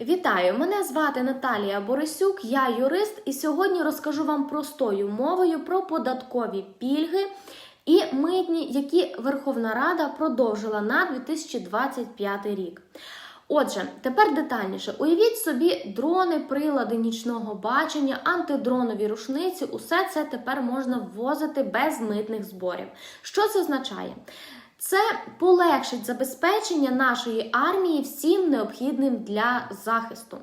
Вітаю! Мене звати Наталія Борисюк, я юрист, і сьогодні розкажу вам простою мовою про податкові пільги і митні, які Верховна Рада продовжила на 2025 рік. Отже, тепер детальніше. Уявіть собі дрони, прилади нічного бачення, антидронові рушниці. Усе це тепер можна ввозити без митних зборів. Що це означає? Це полегшить забезпечення нашої армії всім необхідним для захисту.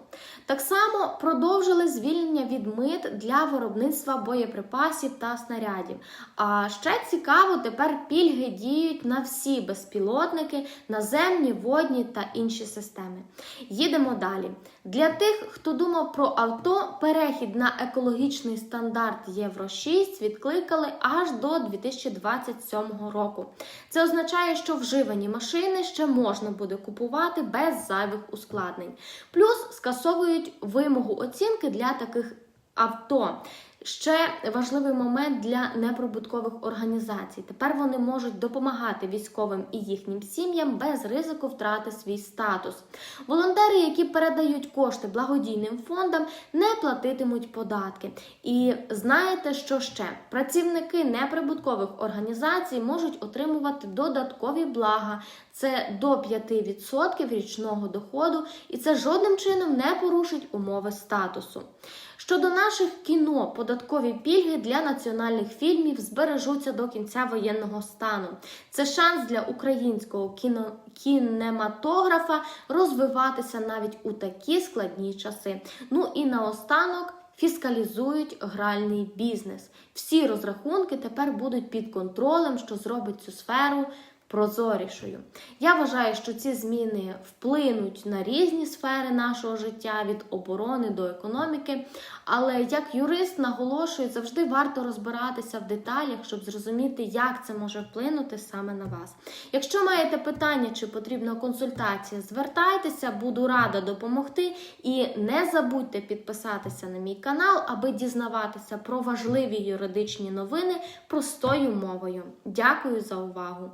Так само продовжили звільнення від мит для виробництва боєприпасів та снарядів. А ще цікаво, тепер пільги діють на всі безпілотники, наземні, водні та інші системи. Їдемо далі. Для тих, хто думав про авто, перехід на екологічний стандарт Євро 6 відкликали аж до 2027 року. Це означає, що вживані машини ще можна буде купувати без зайвих ускладнень. Плюс скасовують вимогу оцінки для таких авто. Ще важливий момент для неприбуткових організацій. Тепер вони можуть допомагати військовим і їхнім сім'ям без ризику втрати свій статус. Волонтери, які передають кошти благодійним фондам, не платитимуть податки. І знаєте, що ще? Працівники неприбуткових організацій можуть отримувати додаткові блага. Це до 5% річного доходу, і це жодним чином не порушить умови статусу. Щодо наших кіно, податкові пільги для національних фільмів збережуться до кінця воєнного стану. Це шанс для українського кіно, кінематографа розвиватися навіть у такі складні часи. Ну і наостанок. Фіскалізують гральний бізнес. Всі розрахунки тепер будуть під контролем, що зробить цю сферу прозорішою. Я вважаю, що ці зміни вплинуть на різні сфери нашого життя від оборони до економіки. Але як юрист наголошую, завжди варто розбиратися в деталях, щоб зрозуміти, як це може вплинути саме на вас. Якщо маєте питання чи потрібна консультація, звертайтеся, буду рада допомогти. І не забудьте підписатися на мій канал, аби дізнаватися про важливі юридичні новини простою мовою. Дякую за увагу!